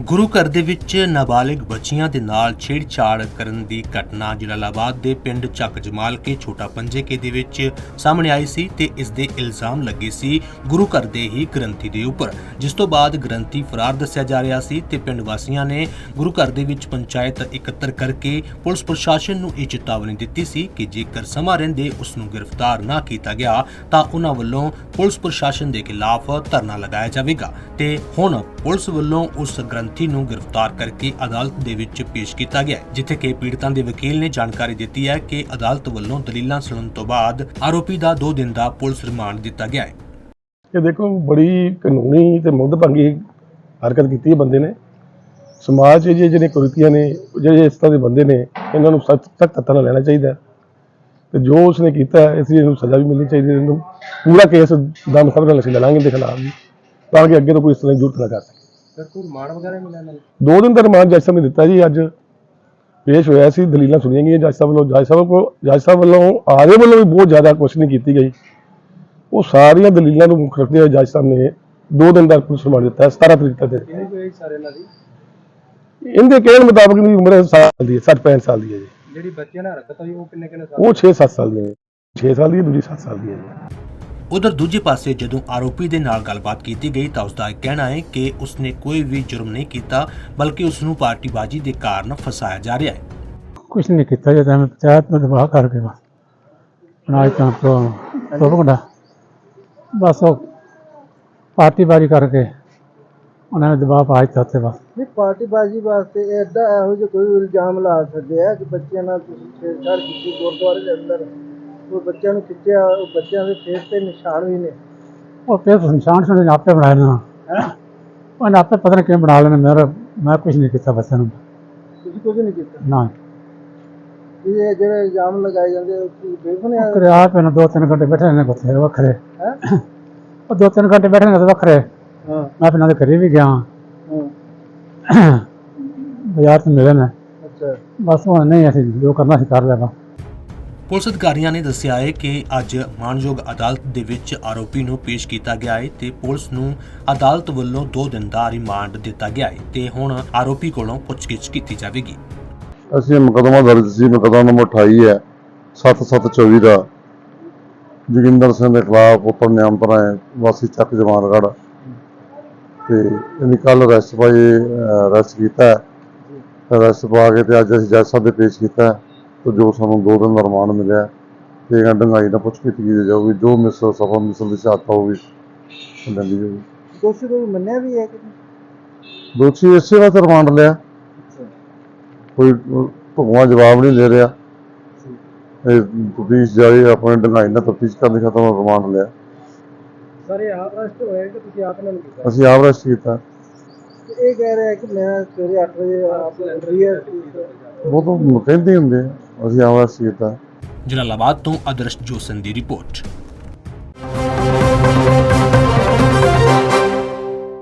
ਗੁਰੂ ਘਰ ਦੇ ਵਿੱਚ ਨਾਬਾਲਿਗ ਬੱਚੀਆਂ ਦੇ ਨਾਲ ਛੇੜਛਾੜ ਕਰਨ ਦੀ ਘਟਨਾ ਜਲਾਲਾਬਾਦ ਦੇ ਪਿੰਡ ਚੱਕ ਜਮਾਲ ਕੇ ਛੋਟਾ ਪੰਜੇਕੇ ਦੇ ਵਿੱਚ ਸਾਹਮਣੇ ਆਈ ਸੀ ਤੇ ਇਸ ਦੇ ਇਲਜ਼ਾਮ ਲੱਗੇ ਸੀ ਗੁਰੂ ਘਰ ਦੇ ਹੀ ਗ੍ਰੰਥੀ ਦੇ ਉੱਪਰ। ਜਿਸ ਤੋਂ ਬਾਅਦ ਗ੍ਰੰਥੀ ਫਰਾਰ ਦੱਸਿਆ ਜਾ ਰਿਹਾ ਸੀ ਤੇ ਪਿੰਡ ਵਾਸੀਆਂ ਨੇ ਗੁਰੂ ਘਰ ਦੇ ਵਿੱਚ ਪੰਚਾਇਤ ਇਕੱਤਰ ਕਰਕੇ ਪੁਲਿਸ ਪ੍ਰਸ਼ਾਸਨ ਨੂੰ ਇਹ ਚੇਤਾਵਨੀ ਦਿੱਤੀ ਸੀ ਕਿ ਜੇਕਰ ਸਮਾਂ ਰਹਿੰਦੇ ਉਸ ਨੂੰ ਗ੍ਰਿਫਤਾਰ ਨਾ ਕੀਤਾ ਗਿਆ, ਤਾਂ ਉਹਨਾਂ ਵੱਲੋਂ ਪੁਲਿਸ ਪ੍ਰਸ਼ਾਸਨ ਦੇ ਖਿਲਾਫ ਧਰਨਾ ਲਗਾਇਆ ਜਾਵੇਗਾ ਤੇ ਹੁਣ ਪੁਲਿਸ ਵੱਲੋਂ ਉਸ ਗ੍ਰੰਥੀ ਨੂੰ ਗ੍ਰਿਫਤਾਰ ਕਰਕੇ ਅਦਾਲਤ ਦੇ ਵਿੱਚ ਪੇਸ਼ ਕੀਤਾ ਗਿਆ ਜਿੱਥੇ ਕਿ ਪੀੜਤਾਂ ਦੇ ਵਕੀਲ ਨੇ ਜਾਣਕਾਰੀ ਦਿੱਤੀ ਹੈ ਕਿ ਅਦਾਲਤ ਵੱਲੋਂ ਦਲੀਲਾਂ ਸੁਣਨ ਤੋਂ ਬਾਅਦ ਆਰੋਪੀ ਦਾ 2 ਦਿਨ ਦਾ ਪੁਲਿਸ ਰਿਮਾਂਡ ਦਿੱਤਾ ਗਿਆ ਹੈ। ਇਹ ਦੇਖੋ, ਬੜੀ ਕਾਨੂੰਨੀ ਤੇ ਮੁੱਦਭੰਗੀ ਹਰਕਤ ਕੀਤੀ ਹੈ ਬੰਦੇ ਨੇ। ਸਮਾਜ 'ਚ ਜਿਹੜੇ ਕੁਰੀਤੀਆਂ ਨੇ, ਜਿਹੜੇ ਇਸ ਤਰ੍ਹਾਂ ਦੇ ਬੰਦੇ ਨੇ, ਇਹਨਾਂ ਨੂੰ ਸਖਤ ਸਖਤ ਹੱਥਾਂ ਨਾਲ ਲੈਣਾ ਚਾਹੀਦਾ ਤੇ ਜੋ ਉਸਨੇ ਕੀਤਾ ਇਸ ਲਈ ਇਹਨੂੰ ਸਜ਼ਾ ਵੀ ਮਿਲਣੀ ਚਾਹੀਦੀ ਹੈ। ਇਹਨੂੰ ਪੂਰਾ ਕੇਸ ਦਮ ਖਬਰ ਨਾਲ ਅਸੀਂ ਲੜਾਂਗੇ ਦੇ ਖਿਲਾਫ ਤਾਂ ਕਿ ਅੱਗੇ ਤੋਂ ਕੋਈ ਇਸ ਤਰ੍ਹਾਂ ਦੀ ਜ਼ਰੂਰਤ ਨਾ ਕਰ ਸਕੇ। ਸਰ ਕੋਈ ਰਿਮਾਂਡ ਵਗੈਰਾ ਮਿਲਿਆ ਨਾਲ ਦੋ ਦਿਨ ਦਾ ਰਿਮਾਂਡ ਜੱਜ ਸਾਹਿਬ ਨੇ ਦਿੱਤਾ ਜੀ ਅੱਜ ਪੇਸ਼ ਹੋਇਆ ਸੀ ਦਲੀਲਾਂ ਸੁਣੀਆਂ ਗਈਆਂ ਜੱਜ ਸਾਹਿਬ ਵੱਲੋਂ ਜੱਜ ਸਾਹਿਬ ਕੋਲ ਜੱਜ ਸਾਹਿਬ ਵੱਲੋਂ ਆਗੇ ਵੱਲੋਂ ਵੀ ਬਹੁਤ ਜ਼ਿਆਦਾ ਕੁਐਸਚਨਿੰਗ ਕੀਤੀ ਗਈ। ਉਹ ਸਾਰੀਆਂ ਦਲੀਲਾਂ ਨੂੰ ਮੁੱਖ ਰੱਖਦੇ ਹੋਏ ਜੱਜ ਸਾਹਿਬ ਨੇ ਦੋ ਦਿਨ ਦਾ ਪੁਲਿਸ ਰਿਮਾਂਡ ਦਿੱਤਾ ਹੈ 17 ਤਰੀਕ ਤੱਕ ਦੇ ਕਿੰਨੀ ਕੋਈ ਸਾਰੇ ਇਹਨਾਂ ਦੀ? ਇਹਦੇ ਕਹਿਣ ਮੁਤਾਬਕ ਦੀ ਉਮਰ ਸਾਲ ਦੀ ਹੈ 60 65 ਸਾਲ ਦੀ ਹੈ ਜੀ। ਜਿਹੜੀ ਬੱਚਿਆਂ ਨਾਲ ਹਰਕਤ ਹੋਈ ਉਹ ਕਿੰਨੇ ਕਿੰਨੇ ਸਾਲ ਉਹ 6-7 ਸਾਲ ਦੀ ਹੈ। 6 ਸਾਲ ਦੀ ਹੈ ਦੂਜੀ 7 ਸਾਲ ਦੀ ਹੈ ਜੀ। ਉਧਰ ਦੂਜੇ ਪਾਸੇ ਜਦੋਂ ਆਰੋਪੀ ਦੇ ਨਾਲ ਗੱਲਬਾਤ ਕੀਤੀ ਗਈ ਤਾਂ ਉਸ ਦਾ ਕਹਿਣਾ ਹੈ ਕਿ ਉਸਨੇ ਕੋਈ ਵੀ ਜੁਰਮ ਨਹੀਂ ਕੀਤਾ ਬਲਕਿ ਉਸ ਨੂੰ ਪਾਰਟੀਬਾਜ਼ੀ ਦੇ ਕਾਰਨ ਫਸਾਇਆ ਜਾ ਰਿਹਾ ਹੈ। ਕੁਛ ਨਹੀਂ ਕੀਤਾ ਜੇ ਤਾਂ ਮੈਂ ਪੰਚਾਇਤ ਨੂੰ ਦਬਾਅ ਕਰਕੇ ਬਸ। ਬਣਾਈ ਤਾਂ ਪ੍ਰੋ ਪ੍ਰੋਪਗੈਂਡਾ ਬਸ ਉਹ ਪਾਰਟੀ ਬਾਜੀ ਕਰਕੇ ਉਹਨਾਂ ਨੇ ਦਬਾਅ ਪਾ ਦਿੱਤਾ ਤੇ ਬਸ। ਨਹੀਂ ਪਾਰਟੀਬਾਜ਼ੀ ਵਾਸਤੇ ਐਡਾ ਇਹੋ ਜਿਹਾ ਕੋਈ ਇਲਜ਼ਾਮ ਲਾ ਸਕਦੇ ਆ ਕਿ ਬੱਚਿਆਂ ਨਾਲ ਤੁਸੀਂ ਛੇੜਛਾੜ ਕੀਤੀ ਗੁਰਦੁਆਰੇ ਦੇ ਅੰਦਰ ਉਹ ਬੱਚਿਆਂ ਨੂੰ ਖਿੱਚਿਆ ਉਹ ਬੱਚਿਆਂ ਦੇ ਫੇਸ ਤੇ ਨਿਸ਼ਾਨ ਵੀ ਨੇ। ਉਹ ਫਿਰ ਨਿਸ਼ਾਨ ਸੁਣੇ ਆਪੇ ਬਣਾ ਲੈਣਾ ਉਹਨੇ ਆਪੇ ਪਤਾ ਨਹੀਂ ਕਿਵੇਂ ਬਣਾ ਲੈਣਾ ਮੇਰਾ ਮੈਂ ਕੁਛ ਨਹੀਂ ਕੀਤਾ ਬੱਚਿਆਂ ਨੂੰ। ਤੁਸੀਂ ਕੁਝ ਨਹੀਂ ਕੀਤਾ? ਨਾ। ਇਹ ਜਿਹੜੇ ਇਲਜ਼ਾਮ ਲਗਾਏ ਜਾਂਦੇ ਉਹ ਕੀ ਬੇਬੁਨਿਆਦ ਕਰਿਆ ਪਹਿਲਾਂ ਦੋ ਤਿੰਨ ਘੰਟੇ ਬੈਠੇ ਨੇ ਕੋਥੇ ਵੱਖਰੇ। ਹੈ? ਉਹ ਦੋ ਤਿੰਨ ਘੰਟੇ ਬੈਠੇ ਨੇ ਤੇ ਵੱਖਰੇ। ਹਾਂ। ਮੈਂ ਫਿਰ ਉਹਨਾਂ ਦੇ ਘਰੇ ਵੀ ਗਿਆ। ਹਾਂ। ਬਾਜ਼ਾਰ ਤੋਂ ਮਿਲੇ ਨੇ। ਅੱਛਾ। ਬਸ ਉਹ ਨਹੀਂ ਅਸੀਂ ਜੋ ਕਰਨਾ ਸੀ ਕਰ ਲਿਆ ਬਸ ਪੁਲਿਸ ਅਧਿਕਾਰੀਆਂ ਨੇ ਦੱਸਿਆ ਹੈ ਕਿ ਅੱਜ ਮਾਨਯੋਗ ਅਦਾਲਤ ਦੇ ਵਿੱਚ ਆਰੋਪੀ ਨੂੰ ਪੇਸ਼ ਕੀਤਾ ਗਿਆ ਹੈ ਤੇ ਪੁਲਿਸ ਨੂੰ ਅਦਾਲਤ ਵੱਲੋਂ 2 ਦਿਨ ਦਾ ਰਿਮਾਂਡ ਦਿੱਤਾ ਗਿਆ ਹੈ ਤੇ ਹੁਣ ਆਰੋਪੀ ਕੋਲੋਂ ਪੁੱਛਗਿੱਛ ਕੀਤੀ ਜਾਵੇਗੀ। ਅਸੀਂ ਮੁਕੱਦਮਾ ਦਰਜ ਸੀ, ਮੁਕੱਦਮਾ ਨੰਬਰ 28 ਹੈ 7724 ਦਾ। ਜੋਗਿੰਦਰ ਸਿੰਘ ਦੇ ਖਿਲਾਫ ਪੁੱਤਰ ਨਿਯੰਤਰਣ ਵਾਸੀ ਚੱਕ ਜਮਾਨਗੜ੍ਹ ਤੇ ਇਹਨੇ ਕੱਲ ਅਰੈਸਟ ਪਾਈ ਅਰੈਸਟ ਕੀਤਾ ਅਰੈਸਟ ਪਾ ਕੇ ਤੇ ਅੱਜ ਅਸੀਂ ਜੱਜ ਸਾਹਿਬ ਦੇ ਪੇਸ਼ ਕੀਤਾ ਤੇ ਜੋ ਸਾਨੂੰ ਦੋ ਦਿਨ ਦਾ ਰਿਮਾਂਡ ਮਿਲਿਆ ਤੇ ਇਹਨਾਂ ਡੰਗਾਈ ਨਾਲ ਪੁੱਛ ਕੀਤੀ ਜਾਊਗੀ ਜੋ ਮਿਸ ਸਫਾ ਮਿਸਲ ਦੀ ਹੋਊਗੀ ਉਹ ਲੈਂਦੀ ਜਾਊਗੀ। ਦੋਸ਼ੀ ਨੂੰ ਮੰਨਿਆ ਵੀ ਹੈ ਕਿ ਦੋਸ਼ੀ ਇਸੇ ਵਾਸਤੇ ਰਿਮਾਂਡ ਲਿਆ। ਕੋਈ ਭਗਵਾ ਜਵਾਬ ਨਹੀਂ ਦੇ ਰਿਹਾ। ਇਹ ਤਫਤੀਸ਼ ਜਾਰੀ ਹੈ, ਆਪਣੇ ਡੰਗਾਈ ਨਾਲ ਤਫਤੀਸ਼ ਕਰਨ ਦੀ ਖਤਮ ਰਿਮਾਂਡ ਲਿਆ। ਸਾਰੇ ਆਪ ਰਸਟ ਹੋਏ ਕਿ ਤੁਸੀਂ ਆਪ ਨਾਲ ਕੀਤਾ? ਅਸੀਂ ਆਪ ਅਰੈਸਟ ਕੀਤਾ। ਇਹ ਕਹਿ ਰਿਹਾ ਕਿ ਮੈਂ ਸਵੇਰੇ 8 ਵਜੇ ਆਪ ਰੀਅਰ ਉਹ ਤਾਂ ਕਹਿੰਦੇ ਹੁੰਦੇ ਆ, ਅਸੀਂ ਆਵਾਜ਼ ਅਰੈਸਟ ਕੀਤਾ ਜਲਾਲਾਬਾਦ ਤੋਂ ਆਦਰਸ਼ ਜੋਸਨ ਦੀ ਰਿਪੋਰਟ।